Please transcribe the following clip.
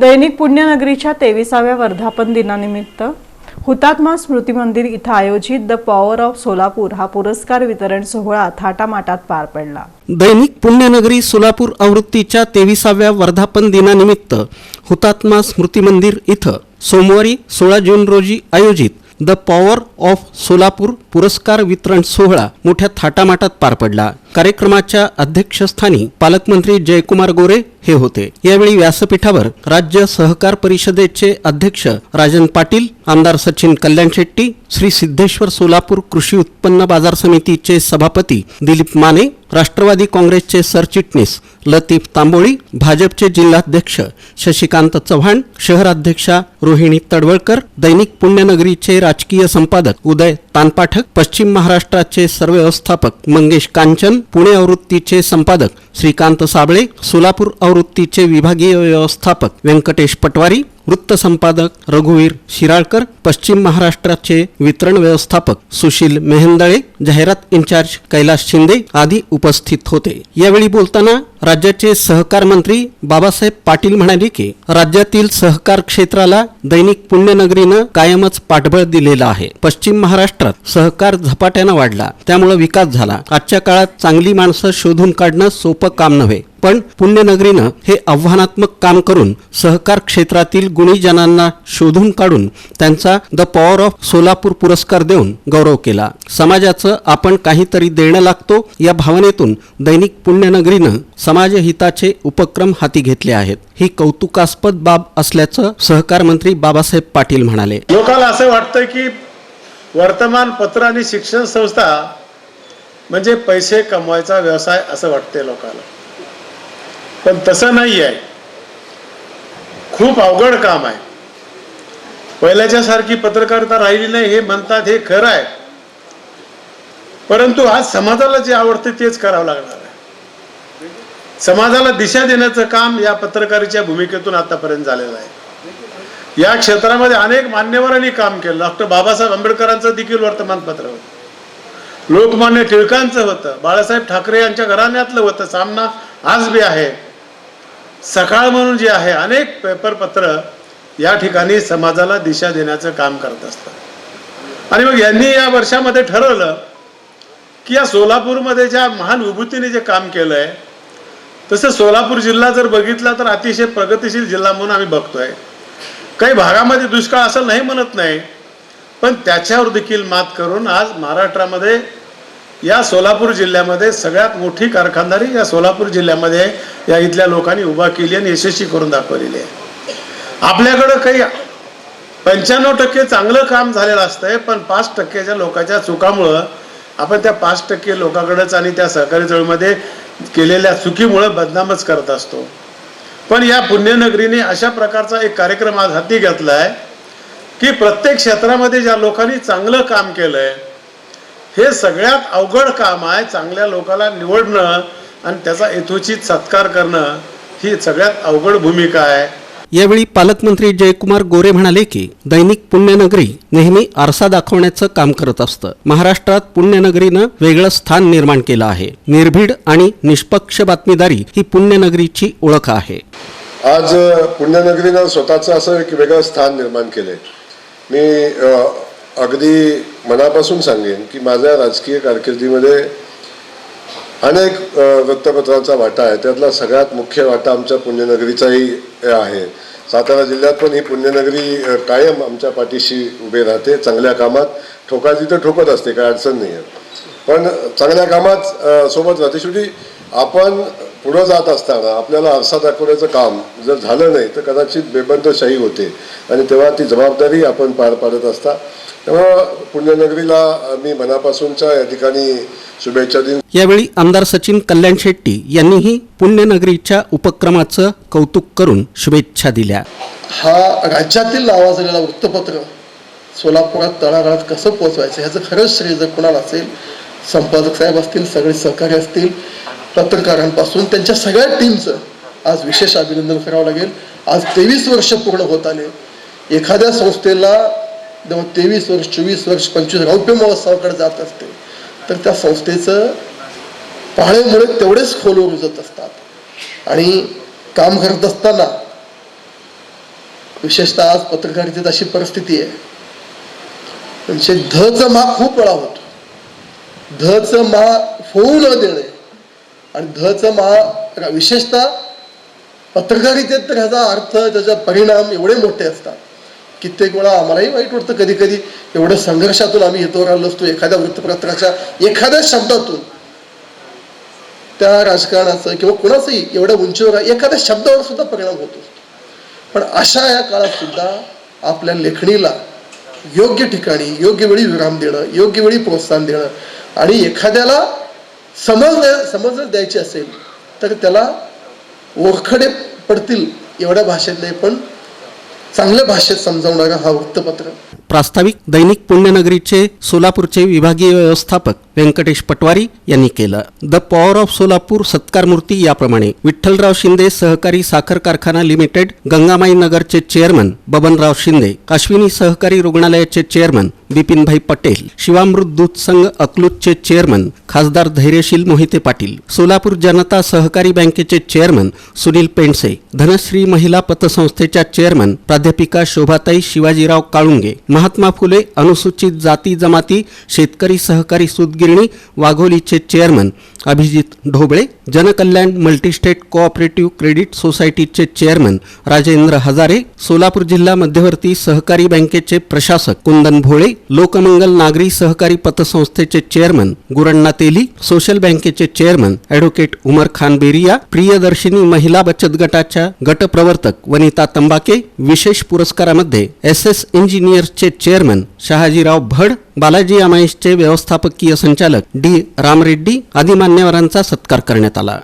दैनिक पुण्यनगरीच्या तेविसाव्या वर्धापन दिनानिमित्त हुतात्मा स्मृती मंदिर इथं आयोजित द पॉवर ऑफ सोलापूर हा पुरस्कार वितरण सोहळा थाटामाटात पार पडला. दैनिक पुण्यनगरी सोलापूर आवृत्तीच्या तेविसाव्या वर्धापन दिनानिमित्त हुतात्मा स्मृती मंदिर इथं सोमवारी सोळा जून रोजी आयोजित द पॉवर ऑफ सोलापूर पुरस्कार वितरण सोहळा मोठ्या थाटामाटात पार पडला. कार्यक्रमाच्या अध्यक्षस्थानी पालकमंत्री जयकुमार गोरे हे होते. यावेळी व्यासपीठावर राज्य सहकार परिषदेचे अध्यक्ष राजन पाटील आमदार सचिन कल्याण शेट्टी श्री सिद्धेश्वर सोलापूर कृषी उत्पन्न बाजार समितीचे सभापती दिलीप माने राष्ट्रवादी काँग्रेसचे सरचिटणीस लतीफ तांबोळी भाजपचे जिल्हाध्यक्ष शशिकांत चव्हाण शहराध्यक्षा रोहिणी तडवळकर दैनिक पुण्यनगरीचे राजकीय संपादक उदय कानपाठक पश्चिम महाराष्ट्राचे सर्व्यवस्थापक मंगेश कांचन पुणे आवृत्तीचे संपादक श्रीकांत साबळे सोलापूर आवृत्तीचे विभागीय व्यवस्थापक व्यंकटेश पटवारी वृत्त संपादक रघुवीर शिराळकर पश्चिम महाराष्ट्राचे वितरण व्यवस्थापक सुशील मेहंदळे जाहिरात इन्चार्ज कैलास शिंदे आदी उपस्थित होते. यावेळी बोलताना राज्याचे सहकार मंत्री बाबासाहेब पाटील म्हणाले की राज्यातील सहकार क्षेत्राला दैनिक पुण्यनगरीनं कायमच पाठबळ दिलेलं आहे. पश्चिम महाराष्ट्रात सहकार झपाट्यानं वाढला. त्यामुळे विकास झाला. आजच्या काळात चांगली माणसं शोधून काढणं सोपं काम नव्हे. पण पुण्यनगरीनं हे आव्हानात्मक काम करून सहकार क्षेत्रातील गुणीजनांना शोधून काढून त्यांचा द पॉवर ऑफ सोलापूर पुरस्कार देऊन गौरव केला. समाजाचं आपण काहीतरी देणं लागतो या भावनेतून दैनिक पुण्यनगरीनं समाजहिताचे उपक्रम हाती घेतले आहेत. ही कौतुकास्पद बाब असल्याचं सहकार मंत्री बाबासाहेब पाटील म्हणाले. लोकांना असं वाटतं की वर्तमानपत्र आणि शिक्षण संस्था म्हणजे पैसे कमवायचा व्यवसाय असं वाटते लोकांना. पण तसं नाही आहे खूप अवघड काम आहे. पहिल्याच्या सारखी पत्रकारिता राहिली नाही हे म्हणतात हे खरं आहे. परंतु आज समाजाला जे आवडते तेच करावं लागणार. समाजाला दिशा देण्याचं काम या पत्रकारीच्या भूमिकेतून आतापर्यंत झालेलं आहे. या क्षेत्रामध्ये अनेक मान्यवरांनी काम केलं. डॉक्टर बाबासाहेब आंबेडकरांचं देखील वर्तमानपत्र होतं. लोकमान्य टिळकांचं होतं. बाळासाहेब ठाकरे यांच्या घराण्यातलं होतं. सामना आज बी आहे. सकाळ म्हणून जे आहे अनेक पेपर पत्र या ठिकाणी समाजाला दिशा देण्याचं काम करत असतात. आणि मग यांनी या वर्षामध्ये ठरवलं की या सोलापूरमध्ये ज्या महान विभूतीने जे काम केलं आहे तसं सोलापूर जिल्हा जर बघितला तर अतिशय प्रगतिशील जिल्हा म्हणून आम्ही बघतोय. काही भागामध्ये दुष्काळ असं नाही म्हणत नाही पण त्याच्यावर देखील मात करून आज महाराष्ट्रामध्ये या सोलापूर जिल्ह्यामध्ये सगळ्यात मोठी कारखानदारी या सोलापूर जिल्ह्यामध्ये या इथल्या लोकांनी उभा केली आणि यशस्वी करून दाखवलेली आहे. आपल्याकडं काही पंच्याण्णव टक्के चांगलं काम झालेलं असतंय पण पाच टक्केच्या लोकांच्या चुकामुळं आपण त्या पाच टक्के लोकांकडंच आणि त्या सहकारी चळवळीमध्ये केलेल्या चुकीमुळं बदनामच करत असतो. पण या पुण्यनगरीने अशा प्रकारचा एक कार्यक्रम आज हाती घेतला आहे की प्रत्येक क्षेत्रामध्ये ज्या लोकांनी चांगलं काम केलं आहे हे सगळ्यात अवघड काम आहे चांगल्या लोकाला निवडणं आणि त्याचा यथोचित सत्कार करणं ही सगळ्यात अवघड भूमिका आहे. यावेळी पालकमंत्री जयकुमार गोरे म्हणाले की दैनिक पुण्यनगरी नेहमी आरसा दाखवण्याचं काम करत असतं. महाराष्ट्रात पुण्यनगरीनं वेगळं स्थान निर्माण केलं आहे. निर्भीड आणि निष्पक्ष बातमीदारी ही पुण्यनगरीची ओळख आहे. आज पुण्यनगरीनं स्वतःचं असं एक वेगळं स्थान निर्माण केलंय. मी अगदी मनापासून सांगेन की माझ्या राजकीय कारकिर्दीमध्ये अनेक वृत्तपत्रांचा वाटा आहे. त्यातला सगळ्यात मुख्य वाटा आमच्या पुण्यनगरीचाही आहे. सातारा जिल्ह्यात पण ही पुण्यनगरी कायम आमच्या पाठीशी उभे राहते. चांगल्या कामात ठोकायची तर ठोकत असते काय अडचण नाही आहे. पण चांगल्या कामात सोबत राहते. शेवटी आपण पुढं जात असताना आपल्याला आरसा दाखवण्याचं काम जर झालं नाही तर कदाचित बेबंदशाही होते. आणि तेव्हा ती जबाबदारी आपण पार पाडत असता. तेव्हा पुण्यनगरीला मी मनापासूनच्या या ठिकाणी शुभेच्छा देईन यावेळी आमदार सचिन कल्याण शेट्टी यांनीही पुण्यनगरीच्या उपक्रमाचं कौतुक करून शुभेच्छा दिल्या. हा राज्यातील नावाजलेला वृत्तपत्र सोलापुरात तळागाळात कसं पोहोचवायचं ह्याचं खरंच श्रेय जर कोणाला असेल संपादक साहेब असतील सगळे सहकारी असतील पत्रकारांपासून त्यांच्या सगळ्या टीमचं आज विशेष अभिनंदन करावं लागेल. आज तेवीस वर्ष पूर्ण होत आले. एखाद्या संस्थेला जेव्हा तेवीस वर्ष चोवीस वर्ष पंचवीस रौप्य महोत्सवाकडे जात असते. तर त्या संस्थेचं पाहण्यामुळे तेवढेच खोलवर रुजत असतात. आणि काम करत असताना विशेषतः आज पत्रकारितेत अशी परिस्थिती आहे. म्हणजे धचं मा खूप वेळा होतो. धच मा होऊ न देणे. आणि धच मा विशेषतः पत्रकारितेत तर ह्याचा अर्थ त्याचा परिणाम एवढे मोठे असतात. कित्येक वेळा आम्हालाही वाईट वाटतं. कधी कधी एवढ्या संघर्षातून आम्ही हितवर आलो असतो एखाद्या वृत्तपत्राच्या एखाद्या शब्दातून. त्या राजकारणाचं किंवा कुणाचंही एवढ्या उंचीवर एखाद्या शब्दावर सुद्धा परिणाम होतो पण अशा या काळात सुद्धा आपल्या लेखणीला योग्य ठिकाणी योग्य वेळी विराम देणं योग्य वेळी प्रोत्साहन देणं आणि एखाद्याला समज समज द्यायची असेल तर त्याला ओरखडे पडतील एवढ्या भाषेत नाही पण चांगल्या भाषेत समजावणारं हा वृत्तपत्र. प्रास्ताविक दैनिक पुण्यनगरीचे सोलापूरचे विभागीय व्यवस्थापक व्यंकटेश पटवारी यांनी केलं. द पॉवर ऑफ सोलापूर सत्कार मूर्ती याप्रमाणे विठ्ठलराव शिंदे सहकारी साखर कारखाना लिमिटेड गंगामाई नगरचे चेअरमन बबनराव शिंदे अश्विनी सहकारी रुग्णालयाचे चेअरमन बिपिनभाई पटेल शिवामृत दूध संघ अकलूतचे चेअरमन खासदार धैर्यशील मोहिते पाटील सोलापूर जनता सहकारी बँकेचे चेअरमन सुनील पेंडसे धनश्री महिला पतसंस्थेच्या चेअरमन प्राध्यापिका शोभाताई शिवाजीराव काळुंगे महात्मा फुले अनुसूचित जाती जमाती शेतकरी सहकारी सूतगिरणी वाघोलीचे chairman Abhijit Dhoble Jankalyan multistate cooperative credit सोसायटीचे चेअरमन राजेंद्र हजारे सोलापूर जिल्हा मध्यवर्ती सहकारी बँकेचे प्रशासक कुंदन भोळे लोकमंगल नागरी सहकारी पतसंस्थेचे चेअरमन गुरण्णा तेली सोशल बँकेचे चेअरमन ॲडव्होकेट उमर खान बेरिया प्रियदर्शिनी महिला बचत गटाच्या गटप्रवर्तक वनिता तंबाके विशेष पुरस्कारामध्ये एस एस इंजिनियर्सचे चेअरमन शहाजीराव भड बालाजी अमाईशचे व्यवस्थापकीय संचालक डी रामरेड्डी आदी मान्यवरांचा सत्कार करण्यात आला.